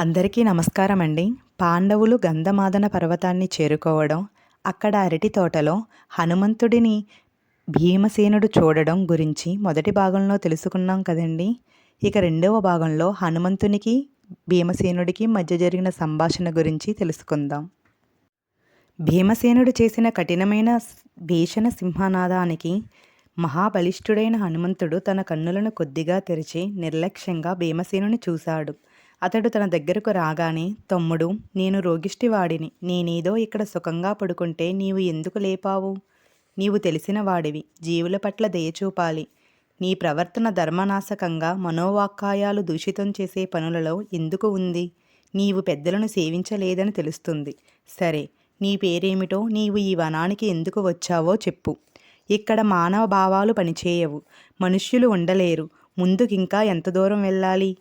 అందరికీ నమస్కారం అండి పాండవులు గంధమాదన పర్వతాన్ని చేరుకోవడం అక్కడ అరటి తోటలో హనుమంతుడిని భీమసేనుడు చూడడం గురించి మొదటి భాగంలో తెలుసుకున్నాం కదండి. ఇక రెండవ భాగంలో హనుమంతునికి భీమసేనుడికి మధ్య జరిగిన సంభాషణ గురించి తెలుసుకుందాం. భీమసేనుడు చేసిన కఠినమైన భీషణ సింహనాదానికి మహాబలిష్ఠుడైన హనుమంతుడు తన కన్నులను కొద్దిగా తెరిచి నిర్లక్ష్యంగా భీమసేనుని చూశాడు. అతడు తన దగ్గరకు రాగానే తమ్ముడు నేను రోగిష్టివాడిని. నేనేదో ఇక్కడ సుఖంగా పడుకుంటే నీవు ఎందుకు లేపావు? నీవు తెలిసిన వాడివి. జీవుల పట్ల దయచూపాలి నీ ప్రవర్తన ధర్మనాశకంగా మనోవాక్కాయాలు దూషితం చేసే పనులలో ఎందుకు ఉంది? నీవు పెద్దలను సేవించలేదని తెలుస్తుంది. సరే నీ పేరేమిటో నీవు ఈ వనానికి ఎందుకు వచ్చావో చెప్పు. ఇక్కడ మానవ భావాలు పనిచేయవు. మనుష్యులు ఉండలేరు. ముందుకింకా ఎంత దూరం వెళ్ళాలి?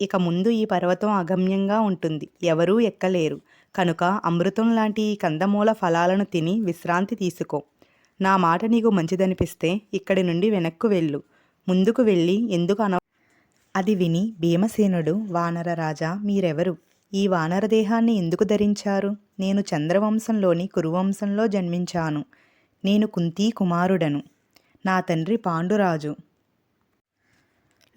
ఇక ముందు ఈ పర్వతం అగమ్యంగా ఉంటుంది. ఎవరూ ఎక్కలేరు. కనుక అమృతం లాంటి ఈ కందమూల ఫలాలను తిని విశ్రాంతి తీసుకో. నా మాట నీకు మంచిదనిపిస్తే ఇక్కడి నుండి వెనక్కు వెళ్ళు. ముందుకు వెళ్ళి ఎందుకు అన? అది విని భీమసేనుడు వానర రాజా మీరెవరు? ఈ వానర దేహాన్ని ఎందుకు ధరించారు? నేను చంద్రవంశంలోని కురువంశంలో జన్మించాను. నేను కుంతీ కుమారుడను. నా తండ్రి పాండురాజు.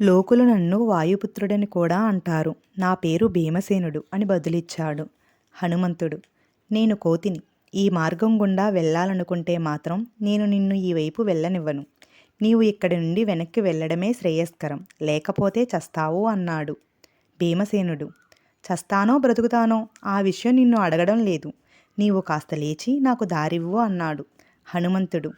లోకులు నన్ను వాయుపుత్రుడని కూడా అంటారు. నా పేరు భీమసేనుడు అని బదులిచ్చాడు. హనుమంతుడు నేను కోతిని. ఈ మార్గం గుండా వెళ్ళాలనుకుంటే మాత్రం నేను నిన్ను ఈ వైపు వెళ్ళనివ్వను. నీవు ఇక్కడి నుండి వెనక్కి వెళ్ళడమే శ్రేయస్కరం. లేకపోతే చస్తావు అన్నాడు భీమసేనుడు. చస్తానో బ్రతుకుతానో ఆ విషయం నిన్ను అడగడం లేదు. నీవు కాస్త లేచి నాకు దారివ్వు అన్నాడు హనుమంతుడు.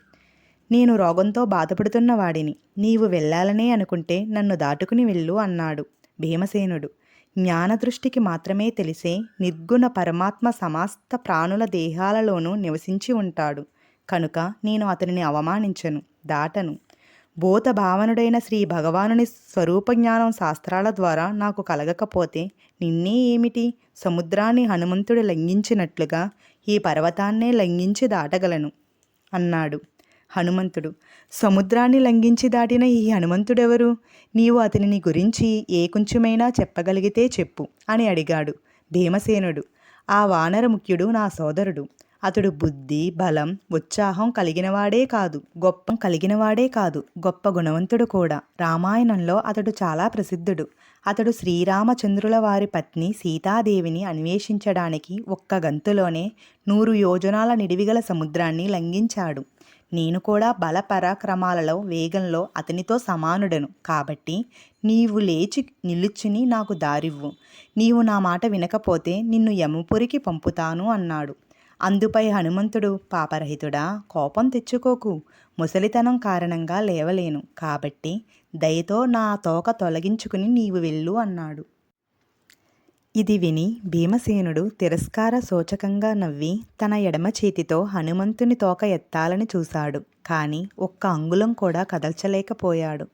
నేను రోగంతో బాధపడుతున్న వాడిని. నీవు వెళ్ళాలనే అనుకుంటే నన్ను దాటుకుని వెళ్ళు అన్నాడు భీమసేనుడు. జ్ఞానదృష్టికి మాత్రమే తెలిసే నిర్గుణ పరమాత్మ సమస్త ప్రాణుల దేహాలలోనూ నివసించి ఉంటాడు. కనుక నేను అతనిని అవమానించను దాటను. భూత భావనుడైన శ్రీ భగవానుని స్వరూప జ్ఞానం శాస్త్రాల ద్వారా నాకు కలగకపోతే నిన్నే ఏమిటి? సముద్రాన్ని హనుమంతుడు లంఘించినట్లుగా ఈ పర్వతాన్నే లంఘించి దాటగలను అన్నాడు. హనుమంతుడు. సముద్రాన్ని లంఘించి దాటిన ఈ హనుమంతుడెవరు? నీవు అతనిని గురించి ఏ కొంచెమైనా చెప్పగలిగితే చెప్పు అని అడిగాడు భీమసేనుడు. ఆ వానర ముఖ్యుడు నా సోదరుడు. అతడు బుద్ధి బలం ఉత్సాహం కలిగినవాడే కాదు గొప్ప కలిగినవాడే కాదు గొప్ప గుణవంతుడు కూడా. రామాయణంలో అతడు చాలా ప్రసిద్ధుడు. అతడు శ్రీరామచంద్రుల వారి పత్ని సీతాదేవిని అన్వేషించడానికి ఒక్క గంతులోనే నూరు యోజనాల నిడివిగల సముద్రాన్ని లంఘించాడు. నేను కూడా బల పరాక్రమాలలో వేగంలో అతనితో సమానుడను. కాబట్టి నీవు లేచి నిలుచుని నాకు దారివ్వు. నీవు నా మాట వినకపోతే నిన్ను యముపురికి పంపుతాను అన్నాడు. అందుపై హనుమంతుడు పాపరహితుడా కోపం తెచ్చుకోకు. ముసలితనం కారణంగా లేవలేను. కాబట్టి దయతో నా తోక తొలగించుకుని నీవు వెళ్ళు అన్నాడు. ఇది విని భీమసేనుడు తిరస్కార సూచకంగా నవ్వి తన ఎడమ చేతితో హనుమంతుని తోక ఎత్తాలని చూశాడు. కానీ ఒక్క అంగుళం కూడా కదల్చలేకపోయాడు.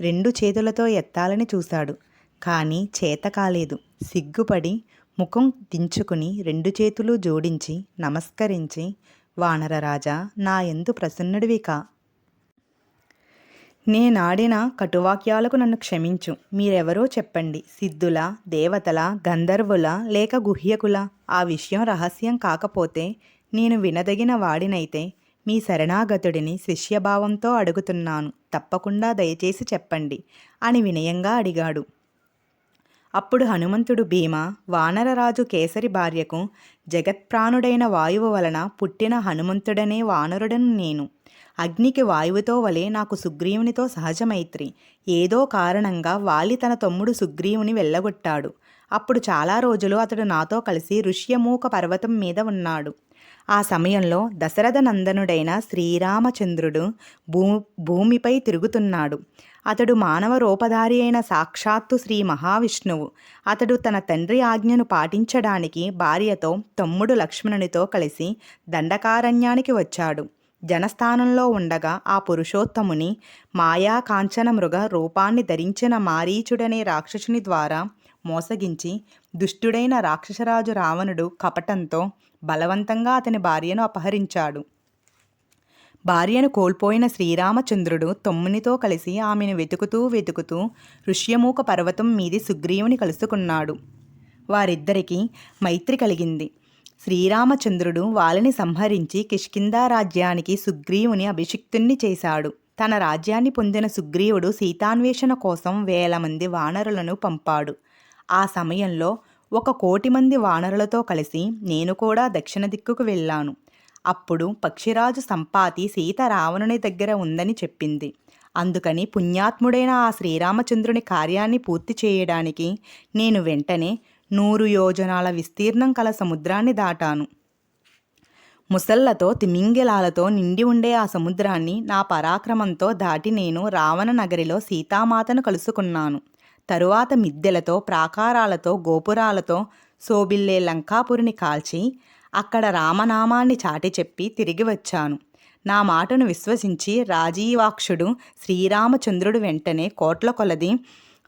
రెండు చేతులతో ఎత్తాలని చూశాడు. కానీ చేత కాలేదు. సిగ్గుపడి ముఖం దించుకుని రెండు చేతులు జోడించి నమస్కరించి వానరరాజా నా ఎందు ప్రసన్నుడివికా నేనాడిన కటువాక్యాలకు నన్ను క్షమించు. మీరెవరో చెప్పండి. సిద్ధుల దేవతల గంధర్వుల లేక గుహ్యకుల. ఆ విషయం రహస్యం కాకపోతే నేను వినదగిన వాడినైతే మీ శరణాగతుడిని శిష్యభావంతో అడుగుతున్నాను. తప్పకుండా దయచేసి చెప్పండి అని వినయంగా అడిగాడు. అప్పుడు హనుమంతుడు భీమ వానరరాజు కేసరి భార్యకు జగత్ప్రాణుడైన వాయువు వలన పుట్టిన హనుమంతుడనే వానరుడను నేను. అగ్నికి వాయువుతో వలె నాకు సుగ్రీవునితో సహజమైత్రి. ఏదో కారణంగా వాలి తన తమ్ముడు సుగ్రీవుని వెళ్ళగొట్టాడు. అప్పుడు చాలా రోజులు అతడు నాతో కలిసి ఋష్యమూక పర్వతం మీద ఉన్నాడు. ఆ సమయంలో దశరథ నందనుడైన శ్రీరామచంద్రుడు భూ భూమిపై తిరుగుతున్నాడు. అతడు మానవ రూపధారి అయిన సాక్షాత్తు శ్రీ మహావిష్ణువు. అతడు తన తండ్రి ఆజ్ఞను పాటించడానికి భార్యతో తమ్ముడు లక్ష్మణునితో కలిసి దండకారణ్యానికి వచ్చాడు. జనస్థానంలో ఉండగా ఆ పురుషోత్తముని మాయా కాంచన మృగ రూపాన్ని ధరించిన మారీచుడనే రాక్షసుని ద్వారా మోసగించి దుష్టుడైన రాక్షసరాజు రావణుడు కపటంతో బలవంతంగా అతని భార్యను అపహరించాడు. భార్యను కోల్పోయిన శ్రీరామచంద్రుడు తమ్మునితో కలిసి ఆమెను వెతుకుతూ వెతుకుతూ ఋష్యమూక పర్వతం మీది సుగ్రీవుని కలుసుకున్నాడు. వారిద్దరికీ మైత్రి కలిగింది. శ్రీరామచంద్రుడు వాళ్ళని సంహరించి కిష్కిందా రాజ్యానికి సుగ్రీవుని అభిషిక్తుణ్ణి చేశాడు. తన రాజ్యాన్ని పొందిన సుగ్రీవుడు సీతాన్వేషణ కోసం వేల మంది వానరులను పంపాడు. ఆ సమయంలో ఒక కోటి మంది వానరులతో కలిసి నేను కూడా దక్షిణ దిక్కుకు వెళ్ళాను. అప్పుడు పక్షిరాజు సంపాతి సీత రావణుని దగ్గర ఉందని చెప్పింది. అందుకని పుణ్యాత్ముడైన ఆ శ్రీరామచంద్రుని కార్యాన్ని పూర్తి చేయడానికి నేను వెంటనే నూరు యోజనాల విస్తీర్ణం కల సముద్రాన్ని దాటాను. ముసళ్ళతో తిమింగిలాలతో నిండి ఉండే ఆ సముద్రాన్ని నా పరాక్రమంతో దాటి నేను రావణ నగరిలో సీతామాతను కలుసుకున్నాను. తరువాత మిద్దెలతో ప్రాకారాలతో గోపురాలతో శోభిల్లే లంకాపురిని కాల్చి అక్కడ రామనామాన్ని చాటి చెప్పి తిరిగి వచ్చాను. నా మాటను విశ్వసించి రాజీవాక్షుడు శ్రీరామచంద్రుడు వెంటనే కోట్ల కొలది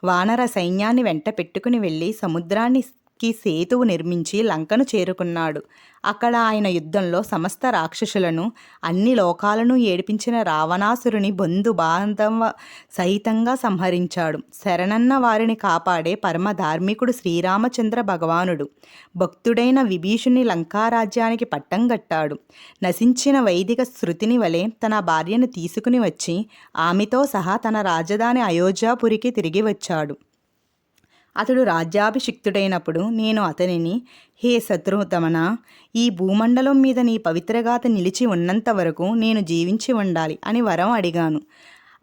వానర సైన్యాన్ని వెంట పెట్టుకుని వెళ్ళి సముద్రాన్ని ఎక్కి సేతువు నిర్మించి లంకను చేరుకున్నాడు. అక్కడ ఆయన యుద్ధంలో సమస్త రాక్షసులను అన్ని లోకాలను ఏడిపించిన రావణాసురుని బంధు బాంధవ సహితంగా సంహరించాడు. శరణన్న వారిని కాపాడే పరమధార్మికుడు శ్రీరామచంద్ర భగవానుడు. భక్తుడైన విభీషుని లంకారాజ్యానికి పట్టం గట్టాడు నశించిన వైదిక శృతిని వలె తన భార్యను తీసుకుని వచ్చి ఆమెతో సహా తన రాజధాని అయోధ్యాపురికి తిరిగి వచ్చాడు. అతడు రాజ్యాభిషిక్తుడైనప్పుడు నేను అతనిని హే శత్రుతమన ఈ భూమండలం మీద నీ పవిత్రగాథ నిలిచి ఉన్నంత వరకు నేను జీవించి ఉండాలి అని వరం అడిగాను.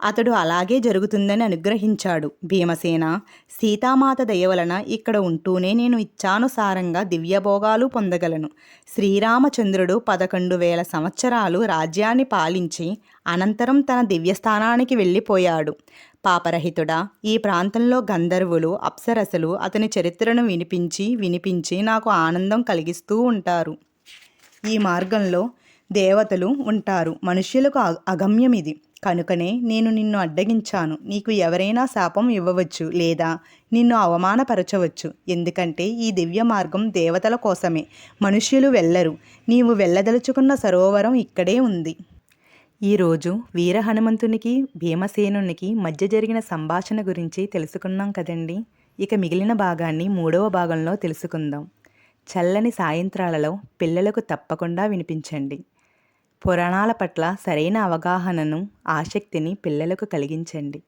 అతడు అలాగే జరుగుతుందని అనుగ్రహించాడు. భీమసేన సీతామాత దయవలన ఇక్కడ ఉంటూనే నేను ఇచ్చానుసారంగా దివ్యభోగాలు పొందగలను. శ్రీరామచంద్రుడు పదకొండు వేల సంవత్సరాలు రాజ్యాన్ని పాలించి అనంతరం తన దివ్యస్థానానికి వెళ్ళిపోయాడు. పాపరహితుడా ఈ ప్రాంతంలో గంధర్వులు అప్సరసలు అతని చరిత్రను వినిపించి వినిపించి నాకు ఆనందం కలిగిస్తూ ఉంటారు. ఈ మార్గంలో దేవతలు ఉంటారు. మనుష్యులకు అగమ్యం ఇది. కనుకనే నేను నిన్ను అడ్డగించాను. నీకు ఎవరైనా శాపం ఇవ్వవచ్చు లేదా నిన్ను అవమానపరచవచ్చు. ఎందుకంటే ఈ దివ్య మార్గం దేవతల కోసమే. మనుష్యులు వెళ్ళరు. నీవు వెళ్ళదలుచుకున్న సరోవరం ఇక్కడే ఉంది. ఈరోజు వీర హనుమంతునికి భీమసేనునికి మధ్య జరిగిన సంభాషణ గురించి తెలుసుకున్నాం కదండి. ఇక మిగిలిన భాగాన్ని మూడవ భాగంలో తెలుసుకుందాం. చల్లని సాయంత్రాలలో పిల్లలకు తప్పకుండా వినిపించండి. పురాణాల పట్ల సరైన అవగాహనను ఆసక్తిని పిల్లలకు కలిగించండి.